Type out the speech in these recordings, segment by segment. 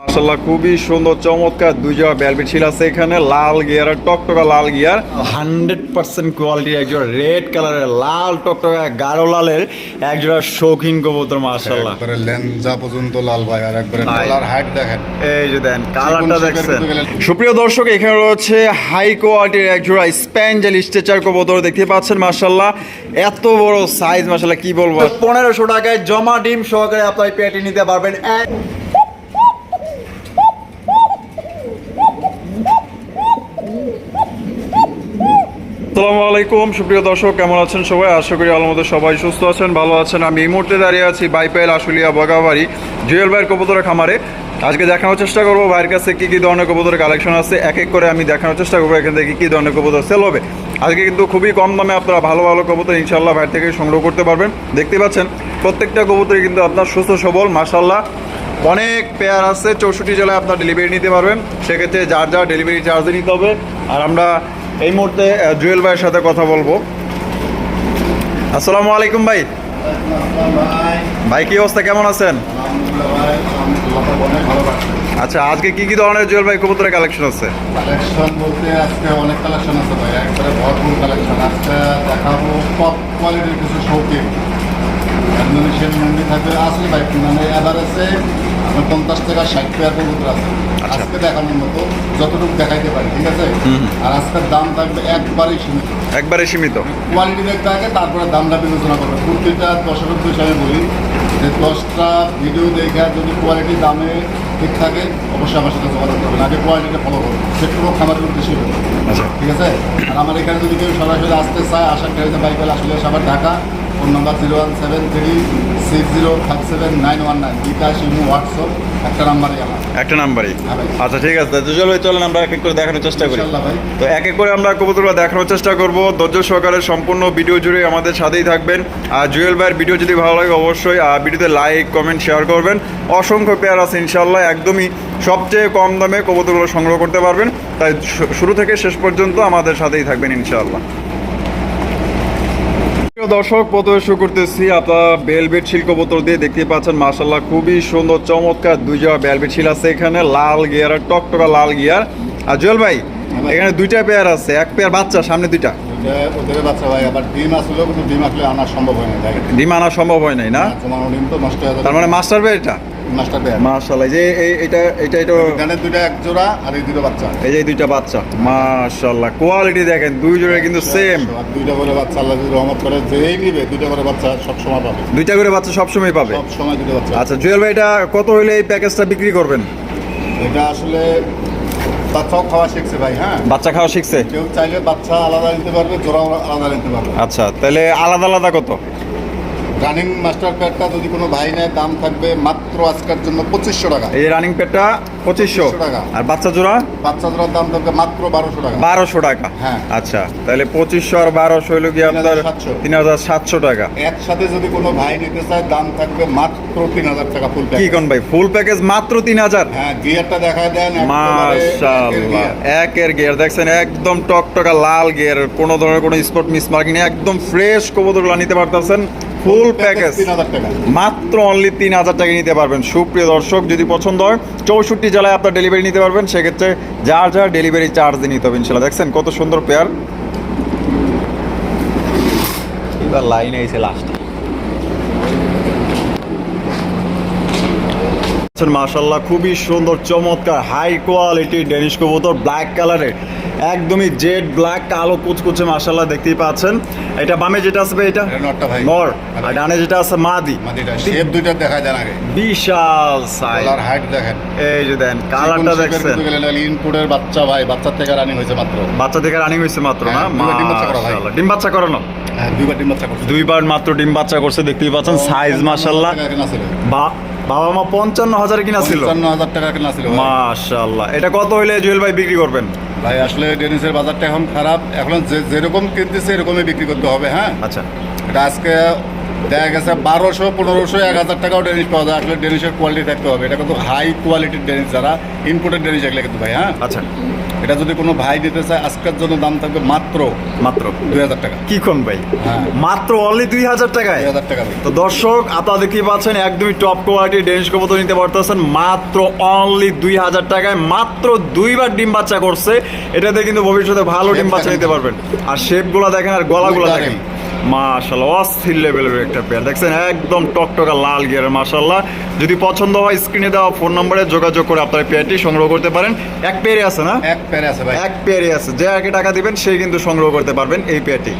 মাশাল্লাহ খুবই সুন্দর চমৎকার দুই জোড়া বেলভেট ছিল আছে এখানে লাল গিয়ার টকটকা লাল গিয়ার হান্ড্রেড পার্সেন্ট কোয়ালিটির একজোড়া রেড কালারের লাল টকটকা গাঢ় লালের একজোড়া শৌখিন কবুতর একবারে লেনজা পর্যন্ত লাল ভাই আর একবারে কালার হাইট দেখেন। এই যে দেন কালারটা দেখছেন? সুপ্রিয় দর্শক এখানে রয়েছে হাই কোয়ালিটির এক জোড়া স্প্যাঞ্জেল স্ট্রেচার কবুতর দেখতে পাচ্ছেন মাশাল্লাহ এত বড় সাইজ মাশাল্লাহ কি বলব? পনেরোশো টাকায় জমা ডিম সহকারে আপনার পেটে নিতে পারবেন। আসসালামু আলাইকুম। সুপ্রিয় দর্শক, কেমন আছেন সবাই? আশা করি আলমদের সবাই সুস্থ আছেন, ভালো আছেন। আমি এই মুহূর্তে দাঁড়িয়ে আছি বাইপাইল আশুলিয়া বগাবাড়ি জুয়েল ভাইয়ের কবুতরের খামারে। আজকে দেখানোর চেষ্টা করব ভাইয়ের কাছে কী কী ধরনের কবুতরের কালেকশন আছে। এক এক করে আমি দেখানোর চেষ্টা করব এখান থেকে কী ধরনের কবুতর সেল হবে। আজকে কিন্তু খুবই কম দামে আপনারা ভালো ভালো কবুতর ইনশাল্লাহ ভাইয়ের থেকে সংগ্রহ করতে পারবেন। দেখতে পাচ্ছেন, প্রত্যেকটা কবুতরই কিন্তু আপনার সুস্থ, সবল মাসাল্লাহ অনেক পেয়ার আছে, চৌষট্টি জেলায় আপনার ডেলিভারি নিতে পারবেন। সেক্ষেত্রে যার যার ডেলিভারি চার্জে নিতে হবে। আর আমরা এই মুহূর্তে জুয়েল ভাইয়ের সাথে কথা বলব। আসসালামু আলাইকুম ভাই। ভাই, কি অবস্থা? কেমন আছেন? আচ্ছা আজকে কি কি ধরনের জুয়েল ভাই কবুতরের কালেকশন আছে? কালেকশন বলতে আজকে অনেক কালেকশন আছে ভাই। একবারে ভরপুর কালেকশন আজকে দেখাবো টপ কোয়ালিটির কিছু শৌখিন ইন্দোনেশিয়ান মন্ডি থাকবে। আসলে ভাই মানে এভারেজে আপনার পঞ্চাশ টাকা ষাট টাকা কবুতর আছে। আচ্ছা। আজকে দেখানোর মতো যতটুকু দেখাইতে পারি ঠিক আছে? আর আজকের দাম থাকবে একবারই সীমিত। একবারে সীমিত? কোয়ালিটি দেখতে আগে তারপরে দামটা বিবেচনা করবে। প্রতিটা দর্শকের উদ্দেশ্যে আমি বলি যে দশটা ভিডিও দেখে যদি কোয়ালিটি দামে ঠিক থাকে অবশ্যই আমার সাথে যোগাযোগ করবেন। আগে কোয়ালিটিটা ফলো করবেন। সেটুকু খামারের উদ্দেশ্যে হবে আচ্ছা। ঠিক আছে? আর আমার এখানে যদি কেউ সরাসরি আসতে চায় আসার গাড়িতে বাইকেল আসলে সবার Dhaka phone number zero one seven three six zero five seven nine one nine. BKash imo WhatsApp একটা নাম্বারই আমার। একটা নাম্বারই? হ্যাঁ আচ্ছা ঠিক আছে। তো চলো চলেন আমরা এক এক করে দেখানোর চেষ্টা করি। তো এক এক করে আমরা কবুতরগুলো দেখানোর চেষ্টা করব। ধৈর্য সহকারে সম্পূর্ণ ভিডিও জুড়ে আমাদের সাথেই থাকবেন। আর জুয়েল ভাইয়ের ভিডিও যদি ভালো লাগে অবশ্যই আর ভিডিওতে লাইক কমেন্ট শেয়ার করবেন। অসংখ্য পেয়ার আছে ইনশাল্লাহ একদমই সবচেয়ে কম দামে কবুতরগুলো সংগ্রহ করতে পারবেন। তাই শুরু থেকে শেষ পর্যন্ত আমাদের সাথেই থাকবেন ইনশাল্লাহ। প্রিয় দর্শক প্রথমে শুরু করতেছি আপনার বেলবেট শিল্প বোতল দিয়ে দেখতে পাচ্ছেন মার্শাল্লাহ খুবই সুন্দর চমৎকার দুই বেলবেট শিল আছে এখানে লাল গিয়ার আর টকটকা লাল গিয়ার। আর জুয়েল ভাই এখানে দুইটা পেয়ার আছে এক পেয়ার বাচ্চা সামনে দুইটা। ওদের বাচ্চা ভাই আবার ডিম আসলেও কিন্তু ডিম আসলে আনা সম্ভব হয় না ডিম আনা সম্ভব হয় নাই না? হয়ে তার মানে মাস্টার ভাই এটা? মাস্টার যে এই- এটা এটা দুইটা এক জোড়া আর এই দুটো বাচ্চা। এই যে দুইটা বাচ্চা কোয়ালিটি দেখেন দুই জোড়া কিন্তু সেম আর দুইটা করে বাচ্চা আল্লাহ যদি রহমত করে যেই নিবে দুইটা করে বাচ্চা সব সময় পাবে। দুইটা করে বাচ্চা সবসময় পাবে? সব সময় দুটো বাচ্চা। আচ্ছা জুয়েল ভাই এটা কত হইলে এই প্যাকেজটা বিক্রি করবেন? এটা আসলে বাচ্চাও খাওয়া শিখছে ভাই হ্যাঁ? বাচ্চা খাওয়া শিখছে? কেউ চাইলে বাচ্চা আলাদা নিতে পারবে জোড়া আলাদা নিতে পারবে। আচ্ছা তাহলে আলাদা আলাদা কত? রানিং মাস্টার কার্ডটা যদি কোনো ভাই নেয় দাম থাকবে মাত্র আজকের জন্য পঁচিশশো টাকা। এই রানিং পেটটা পঁচিশশো। টাকা। আর বাচ্চা জোড়া? বাচ্চা জোড়ার দাম থাকবে মাত্র বারোশো টাকা। বারোশো টাকা। হ্যাঁ। আচ্ছা তাহলে পঁচিশশো আর বারোশো হইল কি আপনার তিন হাজার সাতশো। টাকা। একসাথে যদি কোনো ভাই নিতে চায় দাম থাকবে মাত্র তিন হাজার টাকা ফুল কি কোন ভাই? ফুল প্যাকেজ মাত্র তিন হাজার? হ্যাঁ গিয়ারটা দেখায় দেন মাশাআল্লাহ। একের গিয়ার দেখছেন? একদম টকটকা লাল গিয়ার কোনো ধরনের কোনো স্পট মিস মার্কিং একদম ফ্রেশ কবুতরগুলো নিতে পারতেছেন। ফুল প্যাকেজ মাত্র অনলি তিন হাজার টাকা নিতে পারবেন। সুপ্রিয় দর্শক যদি পছন্দ হয় চৌষট্টি জেলায় আপনার ডেলিভারি নিতে পারবেন। সেক্ষেত্রে যার যার ডেলিভারি চার্জ দিয়ে নিতে হবে ইনশাল্লাহ দেখছেন কত সুন্দর পেয়ার এবার লাইন এসে লাস্টে মাশাল্লাহ খুবই সুন্দর চমৎকার হাই কোয়ালিটি ডেনিশ কবুতর ব্ল্যাক কালারের একদমই জেড ব্ল্যাক কালো কুচকুচে মাশাল্লাহ দেখতেই পাচ্ছেন। এটা বামে যেটা আসবে এটা? নর। আর ডানে যেটা আছে মাদি। শেপ দুইটা দেখায় দেন আগে। বিশাল সাইজ গলার হাইট দেখেন। এই যে দেন কালারটা দেখছেন। ইনপুটের বাচ্চা ভাই বাচ্চার থেকে রানিং হয়েছে মাত্র। বাচ্চা থেকে রানিং হয়েছে মাত্র না? হ্যাঁ, ডিম বাচ্চা করা ভাই। মাশাআল্লাহ। ডিম বাচ্চা করানো হ্যাঁ দুইবার ডিম বাচ্চা করছে। দুইবার মাত্র ডিম বাচ্চা করছে দেখতেই পাচ্ছেন সাইজ মাশাল্লাহ বা- বাবা মা পঞ্চান্ন হাজার কিনা ছিল। পঞ্চান্ন হাজার টাকা কিনা ছিল মাশাল্লাহ এটা কত হইলে জুয়েল ভাই বিক্রি করবেন? ভাই আসলে ডেনিসের বাজারটা এখন খারাপ। এখন যে- যেরকম কিনতেছে এরকমই বিক্রি করতে হবে হ্যাঁ? আচ্ছা। এটা আজকে দেখা গেছে বারোশো পনেরোশো এক হাজার টাকাও ডেনিস পাওয়া যায়। আসলে ডেনিসের কোয়ালিটি থাকতে হবে। এটা কিন্তু হাই কোয়ালিটির ডেনিস যারা ইনপুটের ডেনিস এগুলো কিন্তু ভাই হ্যাঁ? আচ্ছা। এটা যদি কোনো ভাই দিতে চায় আজকের জন্য দাম থাকবে মাত্র মাত্র। দুই হাজার টাকা। কি কোন ভাই? হ্যাঁ। মাত্র অনলি দুই হাজার টাকায়? হাজার টাকা তো দর্শক আপনারা দেখতে পাচ্ছেন একদমই টপ কোয়ালিটি ডেনিশ কবুতর নিতে পারতেছেন মাত্র অনলি দুই হাজার টাকায় মাত্র দুইবার ডিম বাচ্চা করছে। এটাতে কিন্তু ভবিষ্যতে ভালো ডিম বাচ্চা নিতে পারবেন। আর শেপগুলো দেখেন আর গলাগুলো দেখেন। মাশাল্লাহ অস্থির লেভেলের একটা পেয়ার দেখছেন একদম টকটকা লাল গিয়ার মাশাল্লাহ যদি পছন্দ হয় স্ক্রিনে দেওয়া ফোন নম্বরে যোগাযোগ করে আপনার পেয়ারটি সংগ্রহ করতে পারেন। এক পেয়ারে আছে না? এক প্যারে আছে ভাই। এক পেয়ারে আছে। যে আগে টাকা দিবেন সে কিন্তু সংগ্রহ করতে পারবেন এই পেয়ারটি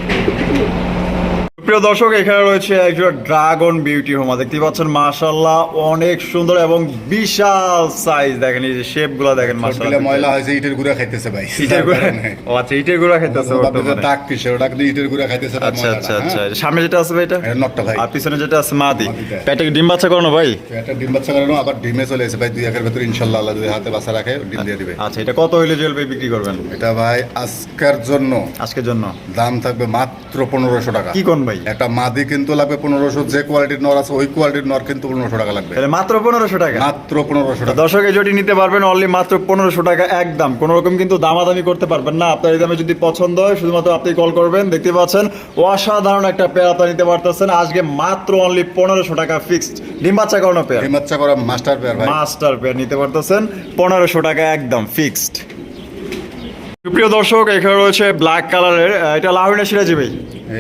প্রিয় দর্শক এখানে রয়েছে একজন ড্রাগন বিউটি হোমা। দেখতে পাচ্ছেন মাশাল্লাহ অনেক সুন্দর এবং বিশাল সাইজ দেখেন এই যে শেপগুলা দেখেন মাশাল্লাহ ময়লা হয়েছে ইটের গুঁড়া খাইতেছে ভাই। ইটের গুঁড়া ও আচ্ছা ইটের গুঁড়া খাইতেছে দাগ ওটা কিন্তু ইটের গুঁড়া খাইতেছে আচ্ছা আচ্ছা আচ্ছা হ্যাঁ? সামনে যেটা আছে ভাই এটা? নটটা ভাই। আর পিছনে যেটা আছে মাদি। পেটে ডিম বাচ্চা করানো ভাই? একটা ডিম বাচ্চা করানো আবার ডিমে চলে এসে ভাই দুই একের ভেতরে ইনশাল্লাহ আল্লাহ দুই হাতে বাচ্চা রাখে ডিম দিয়ে দিবে। আচ্ছা এটা কত হইলে জুয়েল ভাই বিক্রি করবেন? এটা ভাই আজকের জন্য আজকের জন্য? দাম থাকবে মাত্র পনেরোশো টাকা। কি কোন ভাই? একটা মাদি কিন্তু লাগবে পনেরোশো যে কোয়ালিটির নর আছে ওই কোয়ালিটির নর কিন্তু পনেরোশো টাকা লাগবে। মাত্র পনেরোশো টাকা? মাত্র পনেরোশো টাকা। দর্শক জটি নিতে পারবেন অনলি মাত্র পনেরোশো টাকা একদম। কোনো রকম কিন্তু দামাদামি করতে পারবেন না। আপনার এই দামে যদি পছন্দ হয় শুধুমাত্র আপনি কল করবেন। দেখতে পাচ্ছেন অসাধারণ একটা পেয়ার আপনার নিতে পারতেছেন। আজকে মাত্র অনলি পনেরোশো টাকা ফিক্সড ডিম বাচ্চা করানো পেয়ার ডিম বাচ্চা করা মাস্টার পেয়ার মাস্টার পেয়ার নিতে পারতেছেন। পনেরোশো টাকা একদম ফিক্সড দর্শক এখানে রয়েছে ব্ল্যাক কালারের এটা সিরাজি ভাই?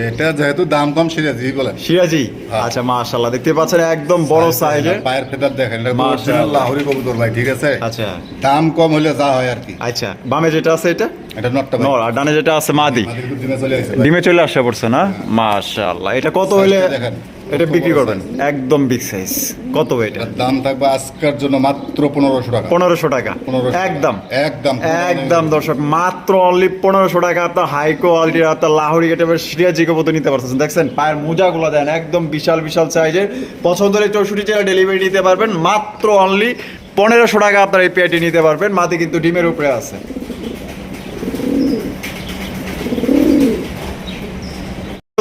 এটা যেহেতু দাম কম সিরিয়াস বলেন। সিরাজি? হ্যাঁ। আচ্ছা মাশাল্লাহ দেখতে পাচ্ছেন একদম বড় সাইজের পায়ের ফেদার দেখেন এটা মাশাআল্লাহ। লাহোরি কবুতর ভাই ঠিক আছে? আচ্ছা। দাম কম হলে যা হয় আর কি। আচ্ছা বামে যেটা আছে এটা? এটা নটটা ভাই। নর আর ডানে যেটা আছে মাদি। ডিমে চলে আসে ডিমে চলে আসা পড়ছে না? মাশাআল্লাহ এটা কত হলে দেখেন। এটা বিক্রি করবেন। একদম বিগ সাইজ কত এটা? দাম থাকবে আজকের জন্য মাত্র পনেরোশো টাকা। পনেরোশো টাকা। 1500 একদম। একদম। একদম দর্শক মাত্র অনলি পনেরোশো টাকা। আপনার হাই কোয়ালিটির আপনার লাহোরি গেটের সিরিয়াজি কবুতর নিতে পারছেন দেখছেন পায়ের মোজাগুলো দেন একদম বিশাল বিশাল সাইজের পছন্দ হলে চৌষট্টি জেলা ডেলিভারি নিতে পারবেন। মাত্র অনলি পনেরোশো টাকা আপনার এই পেয়ারটি নিতে পারবেন। মাটি কিন্তু ডিমের উপরে আছে।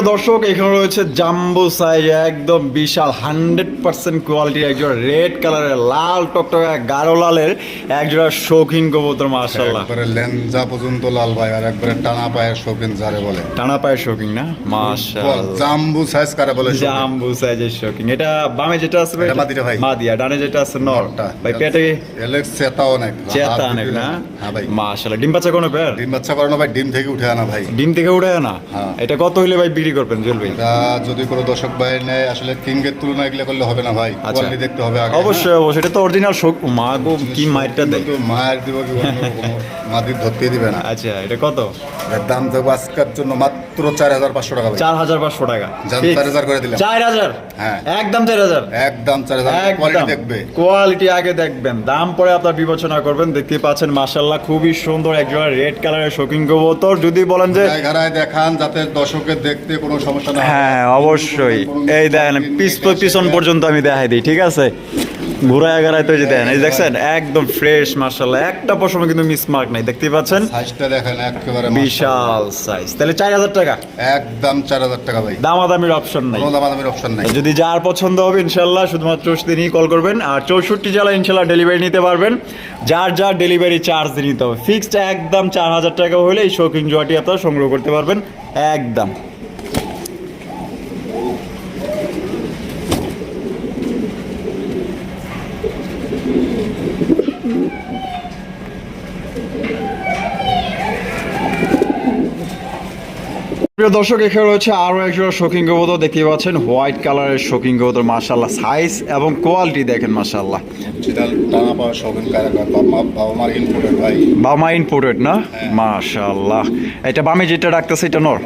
দর্শক এখানে রয়েছে জাম্বো সাইজ একদম বিশাল হান্ড্রেড পার্সেন্ট কোয়ালিটির একজোড়া রেড কালারের লাল টকটকা গাঢ় লালের একজোড়া শৌখিন কবুতর মার্শাল্লাহ একবারে লেনজা পর্যন্ত লাল ভাই আর একবারে টানা পায়ের শৌখিন যারে বলে। টানা পায়ের শৌখিন না? মার্শাল জাম্বু সাইজ কারে বলে? জাম্বু সাইজের শৌখিন। এটা বামে যেটা আছে এটা মাদিটা ভাই। মাদিয়া ডানে যেটা আছে নর। নরটা। ভাই পেটে এলেক্স চেতা অনেক চেতা দিলে- না? হ্যাঁ ভাই। মার্শাল ডিম বাচ্চা কোনো পেয়ার? ডিম বাচ্চা করানো ভাই ডিম থেকে উঠে আনা ভাই। ডিম থেকে উঠে না হ্যাঁ। এটা কত হইলে ভাই বিক্রি করবেন জুয়েল ভাই? যদি কোনো দর্শক ভাই নেয় আসলে কিংয়ের তুলনা এগুলো করলে হবে না ভাই। আচ্ছা। কোয়ালিটি দেখতে হবে আগে। অবশ্যই অবশ্যই। এটা তো অরিজিনাল শোক। মা গো কি মাইটটা দেয়? কিন্তু মায়ের দিব কি মাদির ধরতে দিবে না। আচ্ছা এটা কত? এর দাম দেবো আজকের জন্য মাত্র চার হাজার পাঁচশো টাকা ভাই। চার হাজার পাঁচশো টাকা। যান, Fix। চার হাজার করে দিলাম। চার হাজার? হ্যাঁ। একদম চার হাজার? একদম চার হাজার। কোয়ালিটি দেখবে। কোয়ালিটি আগে দেখবেন। দাম পরে আপনার বিবেচনা করবেন। দেখতে পাচ্ছেন মাশাল্লাহ খুবই সুন্দর একজোড়া রেড কালারের শৌখিন কবুতর যদি বলেন যে ঘাড়ায় দেখান যাতে দর্শকের দেখতে কোনো সমস্যা না হ্যাঁ অবশ্যই। এই দেখেন পিস পিছন পর্যন্ত আমি দেখাই দিই ঠিক আছে? ঘুরায় এগারায় তো এই যে দেখেন এই দেখছেন একদম ফ্রেশ মাশাল্লাহ একটা পশমে কিন্তু মিসমার্ক নাই দেখতে পাচ্ছেন? সাইজটা দেখেন একেবারে বিশাল সাইজ তাহলে চার হাজার টাকা? একদম চার হাজার টাকা ভাই। দামাদামির অপশন নাই। কোনো দামাদামির অপশন নাই। যদি যার পছন্দ হবে ইনশাল্লাহ শুধুমাত্র দিনই কল করবেন। আর চৌষট্টি জেলা ইনশাল্লাহ ডেলিভারি নিতে পারবেন। যার যার ডেলিভারি চার্জ নিতে হবে। ফিক্সড একদম চার হাজার টাকা হলে এই শৌখিন জোয়াটি আপনারা সংগ্রহ করতে পারবেন। একদম। প্রিয় দর্শক এখানে রয়েছে আরও একজোড়া শৌখিন কবুতর দেখতে পাচ্ছেন হোয়াইট কালারের শৌখিন কবুতর মাশাল্লাহ সাইজ এবং কোয়ালিটি দেখেন মাশাল্লাহ বাবা বামা ইম্পোর্টেড না? মাশাল্লাহ এটা বামে যেটা রাখতেছে এটা নর?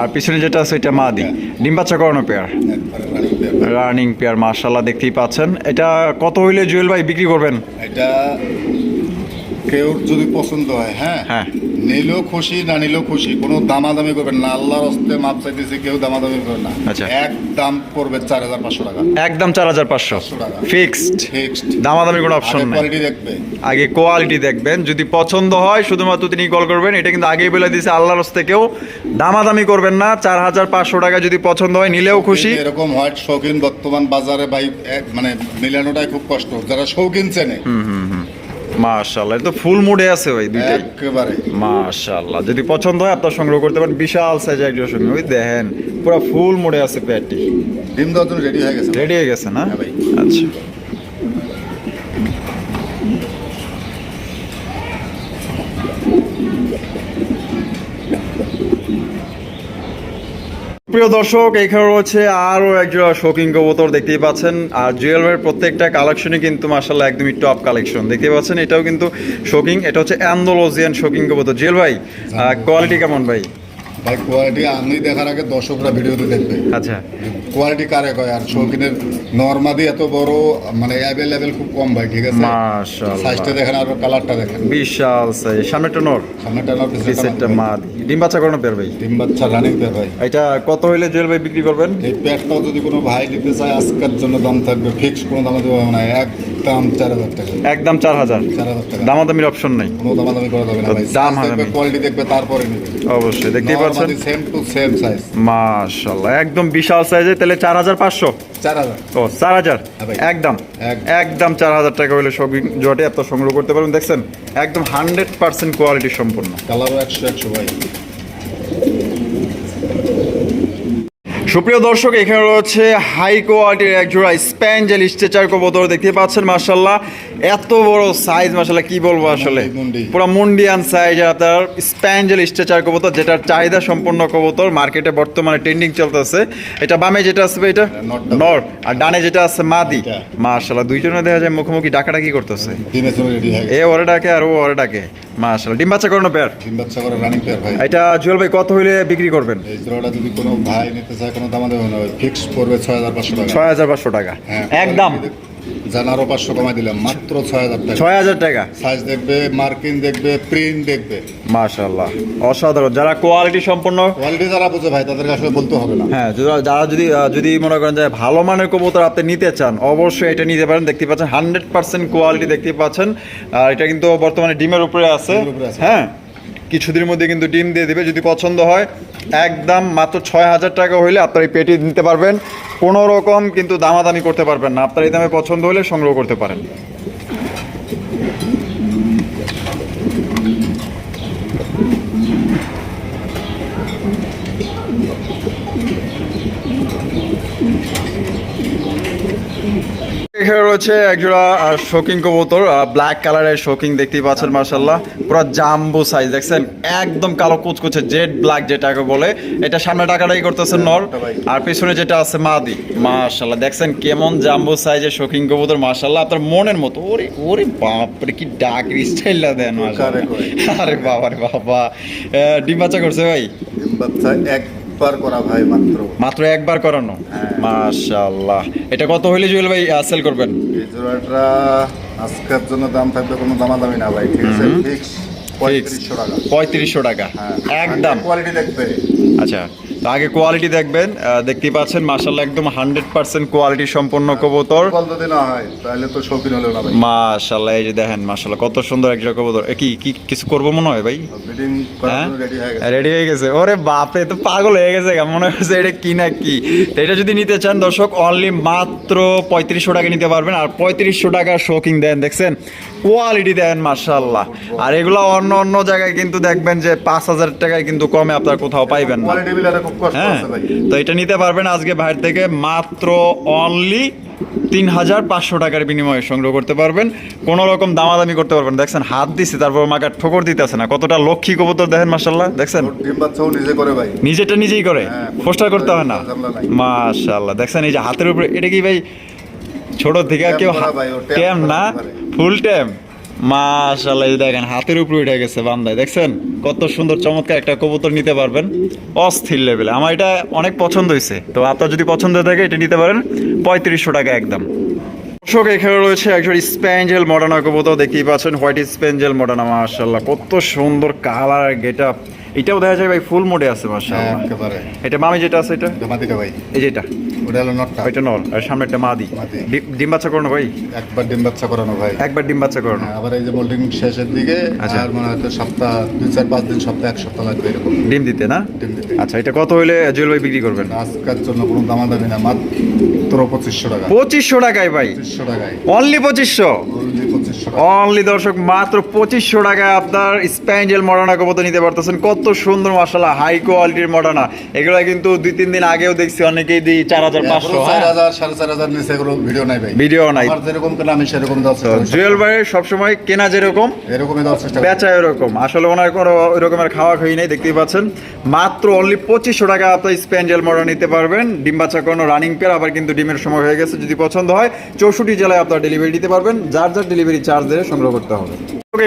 আর পিছনে যেটা আছে এটা মাদি। ডিম বাচ্চা করানো pair running pair. Running pair মাশাল্লাহ দেখতেই পাচ্ছেন। এটা কত হইলে জুয়েল ভাই বিক্রি করবেন? এটা কেউ যদি পছন্দ হয় হ্যাঁ? হ্যাঁ। নিলেও খুশি না নিলেও খুশি কোনো দামাদামি করবেন না। আল্লাহর হস্তে মাপ চাইতেছে কেউ দামাদামি করবে না। আচ্ছা। এক দাম পড়বে চার হাজার পাঁচশো টাকা। একদম চার হাজার পাঁচশো। টাকা। ফিক্সড। ফিক্সড। দামাদামি কোনো অপশন নাই। কোয়ালিটি দেখবে। আগে কোয়ালিটি দেখবেন। যদি পছন্দ হয় শুধুমাত্র তিনি কল করবেন এটা কিন্তু আগেই বলে দিয়েছে আল্লাহর হস্তে কেউ দামাদামি করবেন না। চার হাজার পাঁচশো টাকা যদি পছন্দ হয় নিলেও খুশি। এরকম হোয়াইট শৌখিন বর্তমান বাজারে ভাই মানে মিলানোটাই খুব কষ্ট। যারা শৌখিন চেনে। মাশাল্লাহ এটা তো ফুল মুডে আছে ভাই দুইটাই। একেবারে। মাশাল্লাহ যদি পছন্দ হয় আপনার সংগ্রহ করতে পারেন বিশাল সাইজের একজন সঙ্গে ওই দেখেন পুরো ফুল মুডে আছে প্যাটটি। ডিম দেওয়ার জন্য রেডি হয়ে গেছে। রেডি হয়ে গেছে না? হ্যাঁ ভাই। আচ্ছা। প্রিয় দর্শক, এখানে রয়েছে আরও একজন শৌখিন কবুতর দেখতেই পাচ্ছেন। আর জুয়েলারির প্রত্যেকটা কালেকশনই কিন্তু মার্শাল্লাহ একদমই টপ কালেকশন দেখতে পাচ্ছেন, এটাও কিন্তু শৌকিং এটা হচ্ছে অ্যান্দোলজিয়ান শৌখিন কবুতর। জুয়েল ভাই কোয়ালিটি কেমন ভাই? ভাই কোয়ালিটি আমি দেখার আগে দর্শকরা ভিডিওতে দেখবে। আচ্ছা। কোয়ালিটি কারে কয়? আর শৌখিনের নর্মাদি এত বড় মানে অ্যাভেলেবেল খুব কম ভাই ঠিক আছে? সাইজটা দেখেন আর কালারটা দেখেন। বিশাল সাইজ সামনেটা নর। সামনেটা না পিসেরটা মা ডিম বাচ্চা করানো পেয়ার ভাই। ডিম বাচ্চা রানিং পেয়ার ভাই। এটা কত হইলে জুয়েল ভাই বিক্রি করবেন? এই পেয়ারটাও যদি কোনো ভাই নিতে চায় আজকের জন্য দাম থাকবে ফিক্স কোনো দামে দেবো না। একদম চার হাজার টাকা। একদম চার হাজার। চার হাজার টাকা। দামাদামির অপশন নাই। কোনো দামাদামি করা যাবে না ভাই। দাম কোয়ালিটি দেখবে তারপরে নেবে। অবশ্যই। দেখতেই পাচ্ছেন? সেম টু সেম সাইজ মাশাল্লাহ একদম বিশাল সাইজে তাহলে চার হাজার পাঁচশো? চার হাজার। ও চার হাজার? হ্যাঁ ভাই। একদম। একদম। একদম চার হাজার টাকা হলে সব জটে এত সংগ্রহ করতে পারবেন। দেখছেন? একদম হান্ড্রেড পার্সেন্ট কোয়ালিটি সম্পূর্ণ। কালারও ভাই। সুপ্রিয় দর্শক এখানে রয়েছে হাই কোয়ালিটির এক জোড়া স্প্যাঞ্জেল স্ট্রেচার কবুতর দেখতে পাচ্ছেন মার্শাল্লাহ এত বড় সাইজ মার্শাল্লাহ কি বলব আসলে? পুরো মুন্ডিয়ান সাইজ আপনার স্প্যাঞ্জেল স্ট্রেচার কবুতর যেটার চাহিদা সম্পন্ন কবুতর মার্কেটে বর্তমানে ট্রেন্ডিং চলতেছে। এটা বামে যেটা আসবে এটা। নর আর ডানে যেটা আছে মাদি। মার্শাল্লাহ দুইজনে দেখা যায় মুখোমুখি ডাকাটা কি করতেছে এ ওরে ডাকে আর ও ওরে ডাকে। মার্শাল্লাহ ডিম বাচ্চা করানো পেয়ার ডিম বাচ্চা করে রানিং পেয়ার ভাই। এটা জুয়েল ভাই কত হইলে বিক্রি করবেন? এই জোড়াটা যদি কোনো ভাই নিতে চায় কোনো দাম দেবে না ফিক্স পড়বে ছয় হাজার পাঁচশো টাকা। ছয় হাজার পাঁচশো টাকা। হ্যাঁ, একদম। আরও পাঁচশো কমাই দিলাম মাত্র ছয় হাজার টাকা। ছয় হাজার টাকা? সাইজ দেখবে মার্কিং দেখবে প্রিন্ট দেখবে। মাশাল্লাহ অসাধারণ। যারা কোয়ালিটি সম্পন্ন কোয়ালিটি যারা বুঝে ভাই তাদেরকে আসলে বলতে হবে না। হ্যাঁ যারা- যারা যদি যদি মনে করেন যে ভালো মানের কবুতর আপনি নিতে চান অবশ্যই এটা নিতে পারেন। দেখতে পাচ্ছেন হান্ড্রেড পার্সেন্ট কোয়ালিটি দেখতে পাচ্ছেন। আর এটা কিন্তু বর্তমানে ডিমের উপরে আছে। ডিমের উপরে আছে। হ্যাঁ কিছুদিনের মধ্যে কিন্তু ডিম দিয়ে দেবে, যদি পছন্দ হয়। একদম মাত্র ছয় হাজার টাকা হইলে আপনার এই পেটি নিতে পারবেন। কোনো রকম কিন্তু দামাদামি করতে পারবেন না। আপনার এই দামে পছন্দ হলে সংগ্রহ করতে পারেন এখানে রয়েছে একজোড়া শোকিং কবুতর ব্ল্যাক কালারের শোকিং দেখতেই পাচ্ছেন মার্শাল্লাহ। পুরো জাম্বু সাইজ দেখছেন? একদম কালো কুচকুচে জেড ব্ল্যাক যেটাকে বলে। এটা সামনে টাকাটাই করতেছে নর। আর পিছনে যেটা আছে মাদি। মার্শাল্লাহ দেখছেন কেমন জাম্বু সাইজের শোকিং কবুতর মার্শাল্লাহ। আপনার মনের মতো ওরে ওরে বাপরে কি ডাক স্টাইলটা দেন। আরে বাবা। রে বাবা ডিম বাচ্চা করছে ভাই? ডিম বাচ্চা একবার করা ভাই মাত্র। মাত্র একবার করানো? মাশাআল্লাহ। মাশাল্লাহ এটা কত হইলে জুয়েল ভাই সেল করবেন? এই জোড়াটা আজকের জন্য দাম থাকবে কোনো দামাদামি না ভাই ঠিক আছে? ফিক্স পঁয়ত্রিশশো টাকা। পঁয়ত্রিশশো টাকা। হ্যাঁ। একদম। কোয়ালিটি দেখবে আচ্ছা। আগে কোয়ালিটি দেখবেন আহ, দেখতেই পাচ্ছেন মার্শাল্লাহ একদম হান্ড্রেড পার্সেন্ট কোয়ালিটি সম্পন্ন কবুতর। তাহলে তো শৌখিন হলো না মাশাল্লাহ এই যে দেখেন মাশাল্লাহ কত সুন্দর একটা কবুতর। কি কি কিছু করব মনে হয় ভাই? রেডি হয়ে? গেছে। হয়ে গেছে। ওরে বাপরে তো পাগল হয়ে গেছে। মনে হচ্ছে এটা কি না কি। এটা যদি নিতে চান দর্শক অনলি মাত্র পঁয়ত্রিশশো টাকা নিতে পারবেন। আর পঁয়ত্রিশশো টাকা শোকিং দেন দেখছেন? কোয়ালিটি দেন মার্শাল্লাহ আর এগুলো অন্য অন্য জায়গায় কিন্তু দেখবেন যে পাঁচ হাজার টাকায় কিন্তু কমে আপনার কোথাও পাইবেন না। হ্যাঁ তো এটা নিতে পারবেন আজকে বাইরে থেকে মাত্র অনলি তিন হাজার পাঁচশো টাকার বিনিময়ে সংগ্রহ করতে পারবেন। কোনো রকম দামাদামি করতে পারবেন দেখছেন হাত দিচ্ছে তারপর মাকে ঠোকর দিতেছে না। কতটা লক্ষ্মী কবুতর দেখেন মাসাল্লাহ দেখছেন? নিজে করে ভাই। নিজেটা নিজেই করে? হ্যাঁ, পোস্টার করতে হয় না? মাশাল্লাহ দেখছেন এই যে হাতের উপরে এটা কি ভাই ছোট থেকে কেউ ট্যাম না? ফুল ট্যাম মাশাল্লাহ দেখেন, হাতের উপরে উঠে গেছে বান্দায়। দেখছেন? কত সুন্দর, চমৎকার একটা কবুতর নিতে পারবেন। অস্থির লেভেলে আমার এটা অনেক পছন্দ হয়েছে। তো আপনার যদি পছন্দ থাকে, এটা নিতে পারেন। পঁয়ত্রিশশো টাকা একদম। দর্শক, এখানে রয়েছে একজন স্প্যাঞ্জেল মডার্না কবুতর। দেখতেই পাচ্ছেন, হোয়াইট স্প্যাঞ্জেল মডার্না। মাশাল্লাহ কত সুন্দর কালার গেট আপ এটাও দেখা যায় ভাই ফুল মোডে আছে হ্যাঁ মাশাল্লাহ একেবারে। এটা মামি যেটা আছে এটা? জমাতিটা ভাই। এই যেটা ওটা হলো নটটা। ওইটা নল আর সামনে একটা মাদি। ডিম বাচ্চা করানো ভাই? একবার ডিম বাচ্চা করানো ভাই। একবার ডিম বাচ্চা করানো। হ্যাঁ, আবার এই যে মোল্ডিং শেষের দিকে আচ্ছা। আর মনে হয়তো সপ্তাহ দুই চার পাঁচ দিন সপ্তাহ এক সপ্তাহ লাগবে এরকম। ডিম দিতে না? ডিম দিতে। আচ্ছা এটা কত হইলে জুয়েল ভাই বিক্রি করবেন? আজকের জন্য কোনো দামাদামি না মাত্র পঁচিশশো টাকা। পঁচিশশো টাকায় ভাই। পঁচিশশো টাকায়। অনলি 2500 পঁচিশশো অনলি দর্শক মাত্র পঁচিশশো টাকায় আপনার স্প্যাঞ্জেল মডার্না কবুতর নিতে পারতেছেন। কত সুন্দর মশলা হাই কোয়ালিটির মডার্না এগুলো কিন্তু দুই তিন দিন আগেও দেখছি অনেকেই দিই চার হাজার পাঁচশো হ্যাঁ? চার হাজার সাড়ে চার হাজার নিচে এগুলো ভিডিও নাই ভাই। ভিডিও নাই। যেরকম কেনা আমি সেরকম। জুয়েল ভাইয়ের সবসময় কেনা যেরকম এরকমই বেচা এরকম। আসলে ওনার কোনো ওই রকমের খাওয়া খাই নেই দেখতেই পাচ্ছেন। মাত্র অনলি পঁচিশশো টাকা আপনার স্প্যাঞ্জেল মডার্ন নিতে পারবেন। ডিম বাচ্চা কোনো রানিং পেয়ার আবার কিন্তু ডিমের সময় হয়ে গেছে যদি পছন্দ হয় চৌষট্টি জেলায় আপনার ডেলিভারি দিতে পারবেন। যার যার ডেলিভারি চার্জ দিয়ে সংগ্রহ করতে হবে।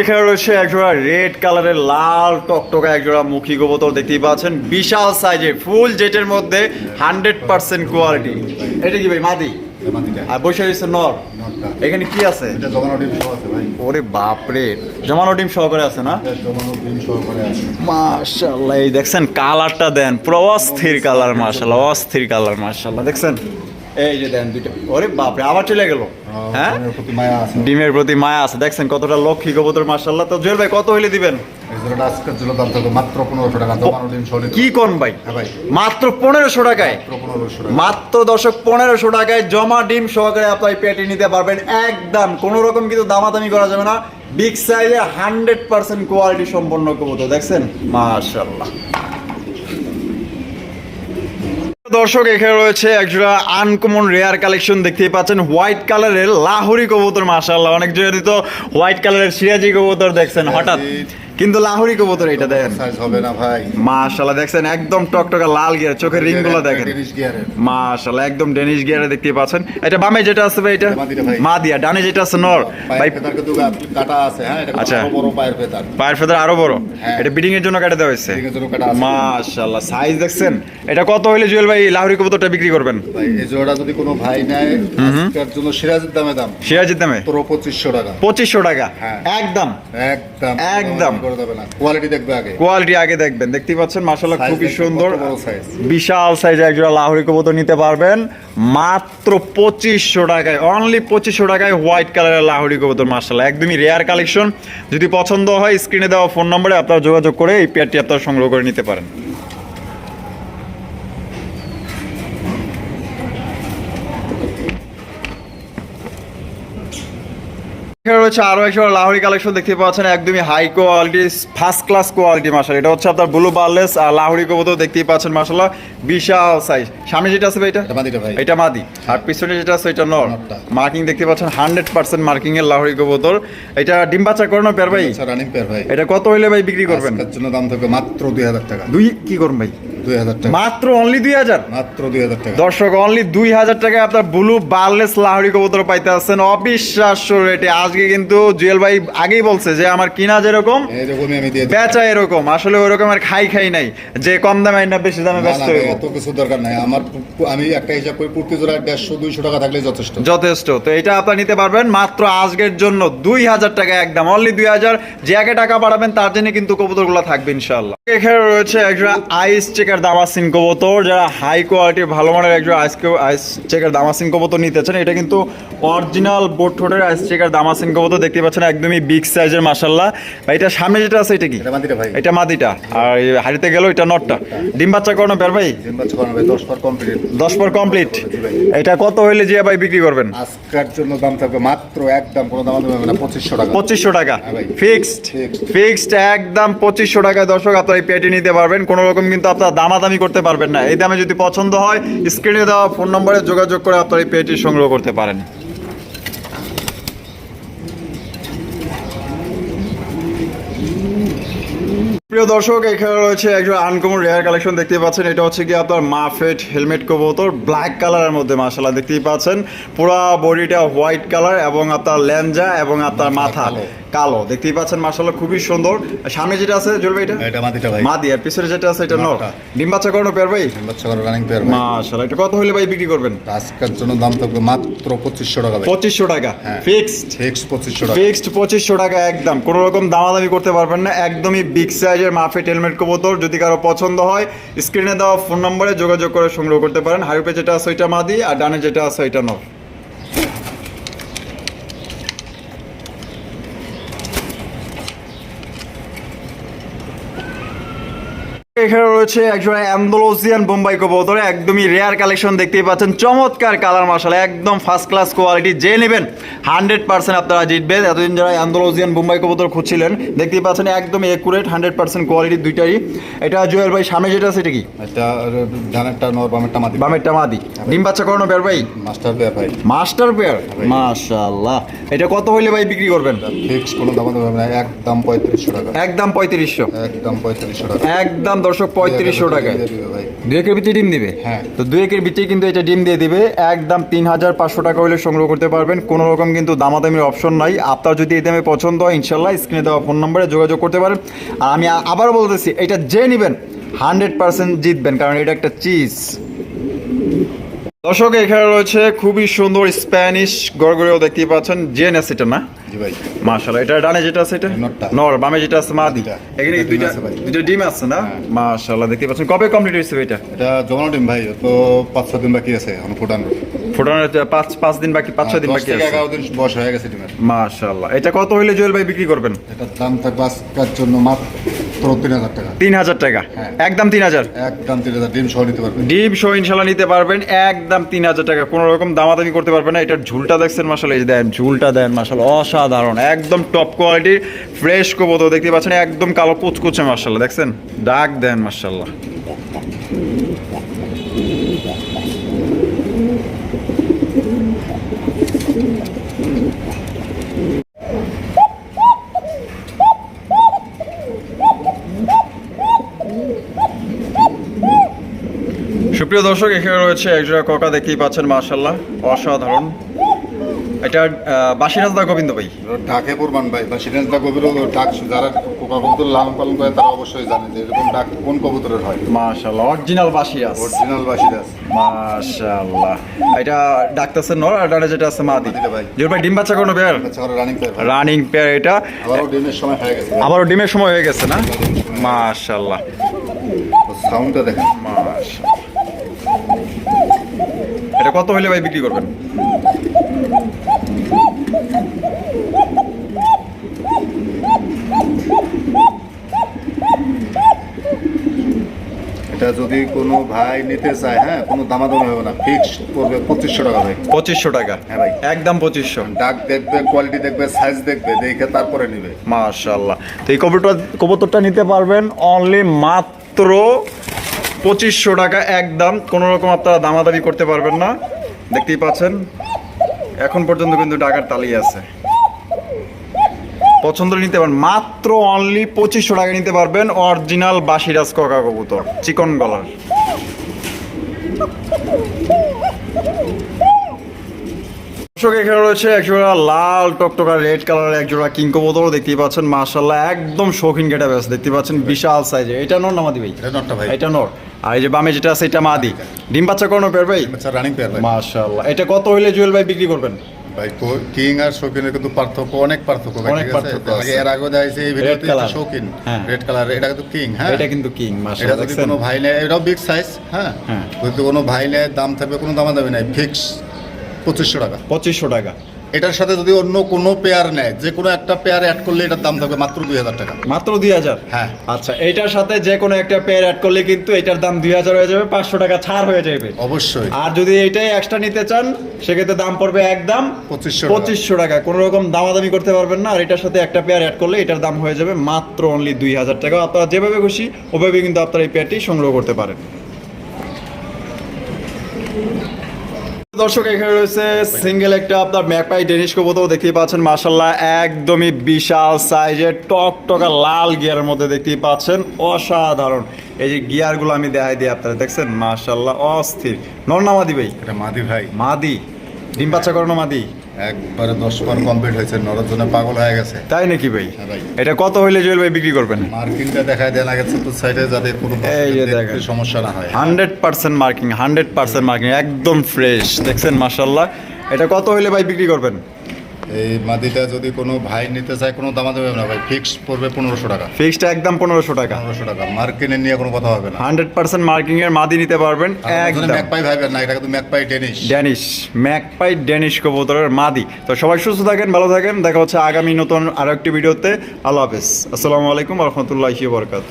এখানে রয়েছে একজোড়া রেড কালারের লাল টকটকা একজোড়া মুখী গোবতর দেখতেই পাচ্ছেন। বিশাল সাইজের ফুল জেটের মধ্যে হান্ড্রেড পার্সেন্ট কোয়ালিটি। এটা কি ভাই মাদি? আর বসে রয়েছে নর। এখানে কি আছে? এটা জমানো ডিম সহ আছে ভাই। ওরে বাপরে জমানো ডিম সহকারে আছে না? এটা জমানো ডিম সহকারে আছে। মাশাআল্লাহ এই দেখছেন কালারটা দেন পুরো অস্থির কালার মাশাআল্লাহ অস্থির কালার মাশাআল্লাহ দেখছেন? এই যে দেন দুইটা ওরে বাপরে আবার চলে গেল। হ্যাঁ? ডিমের প্রতি মায়া আছে। দেখছেন কতটা লক্ষ্মী কবুতর মাশাআল্লাহ। তো জুয়েল ভাই কত হইলে দিবেন? মাত্র পনেরোশো টাকা কি কোন ভাই? হ্যাঁ মাত্র পনেরোশো টাকায়? মাত্র পনেরোশো দশক পনেরোশো টাকায় জমা ডিম সহকারে আপনার পেটে নিতে পারবেন। একদম কোনো রকম কিন্তু দামাদামি করা যাবে না। বিগ সাইজে হান্ড্রেড পার্সেন্ট কোয়ালিটি সম্পন্ন কবুতর দেখছেন? মাশাল্লাহ দর্শক এখানে রয়েছে একজোড়া আনকমন রেয়ার কালেকশন দেখতেই পাচ্ছেন হোয়াইট কালারের লাহোরি কবুতর মাসাল্লাহ অনেক জোড়া তো হোয়াইট কালারের সিরাজি কবুতর দেখছেন হঠাৎ। কিন্তু লাহোরি কবুতর এটা দেখেন। সাইজ হবে না ভাই। মাশাল্লাহ দেখছেন? একদম টকটকা লাল গিয়ার চোখের রিংগুলো দেখেন। মাশাল্লাহ একদম ডেনিশ গিয়ারে দেখতে পাচ্ছেন। এটা বামে যেটা আছে ভাই এটা? মা দিয়া ডানে যেটা আছে নর। ভাই কাটা আছে হ্যাঁ? এটা আচ্ছা। বড় পায়ের ফেতার পায়ের ফেদার আরও বড়? হ্যাঁ। এটা বিডিং এর জন্য কেটে দেওয়া হয়েছে। মাশাল্লাহ সাইজ দেখছেন? এটা কত হইলে জুয়েল ভাই লাহোরি কবুতরটা বিক্রি করবেন? ভাই এই জোড়া যদি কোনো ভাই নেয় আজকের জন্য সিরাজের দামে দাম। সিরাজির দামে? তোর পঁচিশশো টাকা। পঁচিশশো টাকা। হ্যাঁ। একদম। একদম। একদম। করে দেবে না। কোয়ালিটি দেখবে আগে। কোয়ালিটি আগে দেখবেন। দেখতেই পাচ্ছেন মাশাল্লাহ খুবই সুন্দর। কত বড় size। বিশাল সাইজ একজোড়া লাহোরি কবুতর নিতে পারবেন। মাত্র পঁচিশশো টাকায় অনলি পঁচিশশো টাকায় হোয়াইট কালারের লাহোরি কবুতর মার্শাল্লাহ একদমই রেয়ার কালেকশন যদি পছন্দ হয় স্ক্রিনে দেওয়া ফোন নম্বরে আপনারা যোগাযোগ করে এই পেয়ারটি আপনারা সংগ্রহ করে নিতে পারেন। এখানে রয়েছে আরও একটা লাহোরি কালেকশন দেখতে পাচ্ছেন একদমই high quality first class quality মাসাল এটা হচ্ছে আপনার ব্লু বার্লেস আর লাহোরি কবুতর দেখতেই পাচ্ছেন মাসাল্লাহ বিশাল সাইজ সামনে যেটা আছে এটা? এটা মাদি আর পিছনে যেটা আছে এটা নর। মার্কিং দেখতে পাচ্ছেন হান্ড্রেড পার্সেন্ট মার্কিং এর লাহোরি কবুতর। এটা ডিম বাচ্চা করানো পেয়ার ভাই? রানিং পেয়ার ভাই। এটা কত হইলে ভাই বিক্রি করবেন? জন্য দাম থাকবে মাত্র দুই হাজার টাকা। দুই কি করবেন ভাই? দুই হাজার টাকা। মাত্র অনলি দুই হাজার? মাত্র দুই হাজার টাকা। দর্শক অনলি দুই হাজার টাকায় আপনার ব্লু বার্লেস লাহরি কবুতর পাইতে আসছেন। অবিশ্বাস্য রেটে আজকে কিন্তু জুয়েল ভাই আগেই বলছে যে আমার কিনা যেরকম এইরকমই আমি দিয়ে বেচা এরকম। আসলে ওরকম আর খাই খাই নাই। যে কম দামে না বেশি দামে ব্যস্ত এত কিছু দরকার নাই। আমার আমি একটা হিসাব করি প্রতি জোড়ায় দেড়শো দুইশো টাকা থাকলে যথেষ্ট। যথেষ্ট। তো এটা আপনার নিতে পারবেন। মাত্র আজকের জন্য দুই হাজার টাকা একদম। অনলি দুই হাজার। যে আগে টাকা পাঠাবেন তার জন্য কিন্তু কবুতরগুলো থাকবে ইনশাল্লাহ এখানে রয়েছে একজন আইস চেকার দামাসিন কবুতর যারা হাই কোয়ালিটির ভালো মানের একজন আইস আইস চেকার দামাসিন কবুতর নিতে চান এটা কিন্তু অরিজিনাল বোট ঠোঁটের আইস চেকার দামাসিন কবুতর দেখতে পাচ্ছেন একদমই বিগ সাইজের মাসাল্লাহ এটা সামনে যেটা আছে এটা কি? এটা মাদিটা ভাই। আর হাড়িতে গেল এটা নটটা। ডিম বাচ্চা করানো বের ভাই? ভাই দশ পর কমপ্লিট দশ পর কমপ্লিট এটা কত হইলে যে ভাই বিক্রি করবেন? আজকের জন্য দাম থাকবে মাত্র একদম কোনো দাম হবে না পঁচিশশো টাকা। পঁচিশশো টাকা। হ্যাঁ ফিক্সড ফিক্সড একদম পঁচিশশো টাকায় দর্শক আপনার এই পেটি নিতে পারবেন। কোনো রকম কিন্তু আপনার দামাদামি করতে পারবেন না। এই দামে যদি পছন্দ হয় স্ক্রিনে দেওয়া ফোন নম্বরে যোগাযোগ করে আপনার এই পেটি সংগ্রহ করতে পারেন। প্রিয় দর্শক, এখানে রয়েছে একজন আনকমন রেয়ার কালেকশন দেখতে পাচ্ছেন। এটা হচ্ছে কি আপনার মাফেট হেলমেট কবুতর ব্ল্যাক কালারের মধ্যে মাসালা দেখতেই পাচ্ছেন। পুরো বডিটা হোয়াইট কালার এবং আপনার ল্যাঞ্জা এবং আপনার মাথা। কালো। দেখতেই পাচ্ছেন মাসাল্লাহ খুবই সুন্দর। সামনে যেটা আছে জ্বলবে এটা? এটা মাদিটা ভাই। মাদি আর পিছনে যেটা আছে এটা নর। ডিম বাচ্চা করানো পেয়ার ভাই? দিন বাচ্চা করানো রানিং পেয়ার এটা কত হলে ভাই বিক্রি করবেন? আজকের জন্য দাম থাকবে মাত্র পঁচিশশো টাকা ভাই। পঁচিশশো টাকা। ফিক্সড ফিক্স পঁচিশশো টাকা। ফিক্সড পঁচিশশো টাকা একদম। কোনো রকম দামাদামি করতে পারবেন না। একদমই বিগ সাইজের মাফেট হেলমেট কবুতর। যদি কারও পছন্দ হয় স্ক্রিনে দেওয়া ফোন নম্বরে যোগাযোগ করে সংগ্রহ করতে পারেন। হাইপে যেটা আছে ওইটা মাদি আর ডানে যেটা আছে ওইটা নর। এখানে রয়েছে একজন অ্যান্ডোলোজিয়ান বোম্বাই কবুতর একদমই রেয়ার কালেকশন দেখতেই পাচ্ছেন। চমৎকার কালার মার্শাল একদম ফার্স্ট ক্লাস কোয়ালিটি যে নেবেন হান্ড্রেড পার্সেন্ট আপনারা জিতবেন। এতদিন যারা আন্দোলজিয়ান বোম্বাই কবুতর খুঁজছিলেন দেখতেই পাচ্ছেন একদম একুরেট হান্ড্রেড পার্সেন্ট কোয়ালিটি দুইটারই। এটা জুয়েল ভাই সামনে যেটা আছে এটা কি? এটা ধানেরটা নর বামেরটা মাদি। ডিম বাচ্চা করানো বের ভাই? মাস্টার পেয়ার ভাই। মাস্টার পেয়ার মাশাআল্লাহ। এটা কত হইলে ভাই বিক্রি করবেন? ফিক্স কোনো দাম দেবে না একদম পঁয়ত্রিশশো টাকা। একদম পঁয়ত্রিশশো। একদম পঁয়ত্রিশশো টাকা। একদম দর্শক পঁয়ত্রিশশো টাকায়। দু দুই একের ভিতরে ডিম দিবে? হ্যাঁ। তো দুই একের ভিতরে কিন্তু এটা ডিম দিয়ে দিবে। একদম তিন হাজার পাঁচশো টাকা হলে সংগ্রহ করতে পারবেন। কোনো রকম কিন্তু দামাদামির অপশন নাই। আপনার যদি এই দামে পছন্দ হয় ইনশাল্লাহ স্ক্রিনে দেওয়া ফোন নম্বরে যোগাযোগ করতে পারেন। আর আমি আবার বলতেছি এটা যে নেবেন হান্ড্রেড পার্সেন্ট জিতবেন। কারণ এটা একটা চিজ। দর্শক এখানে রয়েছে খুবই সুন্দর স্প্যানিশ গড়গড়েও দেখতে পাচ্ছেন। জেএনএস এটা না? জি ভাই। মাশাআল্লাহ এটা ডানে যেটা আছে এটা। নর বামে যেটা আছে মাদি। মাদিটা। এখানে দুইটা। দুইটা ডিম আছে না? হ্যাঁ। মাশাআল্লাহ দেখতে পাচ্ছেন। কবে কমপ্লিট হয়েছে এটা এটা জমানো ডিম ভাই তো পাঁচ ছ দিন বাকি আছে এখন ফুটানোর ফোটানোর পাঁচ পাঁচ দিন বাকি পাঁচ ছয় দিন বাকি আছে। এগারো দিন বয়স হয়ে গেছে ডিমের। মাশাআল্লাহ এটা কত হইলে জুয়েল ভাই বিক্রি করবেন? এটার দাম থাকবে আজকের জন্য মাত্র তিন হাজার টাকা। তিন হাজার টাকা? হ্যাঁ। একদম তিন হাজার? একদম তিন হাজার ডিম সহ নিতে পারবে ডিম সহ ইনশাল্লাহ নিতে পারবেন। একদম তিন হাজার টাকা। কোনো রকম দামাদামি করতে পারবেন না। এটার ঝুলটা দেখছেন মাসাল এই দেন ঝুলটা দেন মাসাল অসাধারণ। একদম টপ কোয়ালিটির ফ্রেশ কবুতর দেখতে পাচ্ছেন একদম কালো কুচকুচে মার্শাল্লাহ দেখছেন? ডাক দেন মাসাল্লাহ সুপ্রিয় দর্শক এখানে রয়েছে একজোড়া ককা দেখতেই পাচ্ছেন মার্শাল্লাহ অসাধারণ। এটা বাসিরাজদা গোবিন্দ ভাই। ডাকে পূর্বান ভাই বা সিরাজদা কবিরও ডাক যারা পোকা কবুতর লালন পালন করে তারা অবশ্যই জানে যে এরকম ডাক কোন কবুতরের হয়। মার্শাল্লাহ অরিজিনাল বাসিরাজ। অরিজিনাল বা সিরাজ মাশাআল্লাহ। এটা ডাকতেছে নর আর ডানে যেটা আছে মাদি। মাদিটা ভাই। জোর ভাই ডিম বাচ্চা কোনো আচ্ছা রানিং পেয়ার রানিং পেয়ার এটা। আবারও ডিমের সময় হয়ে গেছে। আবারও ডিমের সময় হয়ে গেছে না? মাশাআল্লাহ। সাউন্ডটা দেখেন। মাশাআল্লাহ। এটা কত হইলে ভাই বিক্রি করবেন? এটা যদি কোনো ভাই নিতে চায় হ্যাঁ কোনো দামাদামি হবে না। ফিক্স করবে পঁচিশশো টাকা ভাই। পঁচিশশো টাকা? হ্যাঁ ভাই। একদম পঁচিশশো। ডাক দেখবে কোয়ালিটি দেখবে সাইজ দেখবে দেখে তারপরে নিবে। মাশাআল্লাহ। তো এই কবুতরটা কবুতরটা নিতে পারবেন অনলি মাত্র পঁচিশশো টাকা একদম। কোনো রকম আপনারা দামাদামি করতে পারবেন না। দেখতেই পাচ্ছেন। এখন পর্যন্ত কিন্তু টাকার তালি আছে। পছন্দ নিতে পারেন মাত্র অনলি পঁচিশশো টাকা নিতে পারবেন অরিজিনাল বাসিরাজ ককা কবুতর চিকন গলার। দর্শক এখানে রয়েছে একজোড়া লাল টকটকা রেড কালারের একজোড়া কিং কবুতর দেখতেই পাচ্ছেন। মার্শাল্লাহ একদম শৌখিন গেটা ব্যাস দেখতে পাচ্ছেন। বিশাল সাইজে এটা নর না মাদি ভাই? এটা নটটা ভাই। এটা নর। আর এই যে বামে যেটা আছে এটা মাদি। ডিম বাচ্চা কোনো পেয়ার ভাই? রানিং পেয়ার ভাই। মার্শাল্লাহ এটা কত হইলে জুয়েল ভাই বিক্রি করবেন? ভাই কিং আর শৌখিনের কিন্তু পার্থক্য অনেক পার্থক্য ভাই অনেক ঠিক আছে। এর আগে দেখাইছে এই ভিডিওতে। শৌখিন। হ্যাঁ। রেড কালার এটা কিন্তু কিং হ্যাঁ? এটা কিন্তু কিং মাশাআল্লাহ এটা যদি কোনো ভাই নেয় এটাও বিগ সাইজ হ্যাঁ? হ্যাঁ। যদি কোনো ভাই নেয় দাম থাকবে কোনো দামা দামি নাই ফিক্স পঁচিশশো টাকা। পঁচিশশো টাকা। এটার সাথে যদি অন্য কোনো পেয়ার নেয় যে কোনো একটা পেয়ার অ্যাড করলে এটার দাম থাকবে মাত্র দুই হাজার টাকা। মাত্র দুই হাজার? হ্যাঁ। আচ্ছা এটার সাথে যে কোনো একটা পেয়ার অ্যাড করলে কিন্তু এটার দাম দুই হাজার হয়ে যাবে পাঁচশো টাকা ছাড় হয়ে যাবে। অবশ্যই। আর যদি এটাই এক্সট্রা নিতে চান সেক্ষেত্রে দাম পড়বে একদম পঁচিশশো পঁচিশশো টাকা। কোনো রকম দামাদামি করতে পারবেন না আর এটার সাথে একটা পেয়ার অ্যাড করলে এটার দাম হয়ে যাবে মাত্র অনলি দুই হাজার টাকা। আপনারা যেভাবে খুশি ওভাবে কিন্তু আপনারা এই পেয়ারটি সংগ্রহ করতে পারেন। দর্শক এখানে রয়েছে সিঙ্গেল একটা আপনার ম্যাপাই ডেনিশ কবুতর দেখতেই পাচ্ছেন মার্শাল্লাহ একদমই বিশাল সাইজের টক টকা লাল গিয়ারের মধ্যে দেখতেই পাচ্ছেন অসাধারণ। এই যে গিয়ারগুলো আমি দেখাই দিই আপনারা দেখছেন? মার্শাল্লাহ অস্থির। নরনামাদি ভাই? এটা মাদি ভাই। মাদি। ডিম বাচ্চা করানো মাদি? একবারে দশ বার কমপ্লিট হয়েছে নরর জন্য পাগল হয়ে গেছে। তাই নাকি ভাই? হ্যাঁ ভাই। এটা কত হইলে জুয়েল ভাই বিক্রি করবেন? মার্কিংটা দেখায় দেন আগে চতুর্থ সাইডে যাতে কোনো। সমস্যা না হয়। Hundred percent marking hundred percent marking একদম ফ্রেশ দেখছেন মাসাল্লাহ এটা কত হইলে ভাই বিক্রি করবেন? এই মাদিটা যদি কোনো ভাই নিতে চায় কোনো দামা দেবে না ভাই? ফিক্স পড়বে পনেরোশো টাকা। ফিক্সড একদম পনেরোশো টাকা। পনেরোশো টাকা। মার্কিনে নিয়ে কোনো কথা হবে না। হান্ড্রেড পার্সেন্ট মার্কিং এর মাদি নিতে পারবেন। একদম। ম্যাকপাই ভাইবেন না এটা কিন্তু ম্যাকপাই ড্যানিশ ম্যাকপাই ড্যানিশ কবুতরের মাদি। তো সবাই সুস্থ থাকেন ভালো থাকেন। দেখা হচ্ছে আগামী নতুন আরও একটি ভিডিওতে। আল্লাহ হাফেজ। আসসালামু আলাইকুম রহমতুল্লাহি বরকাত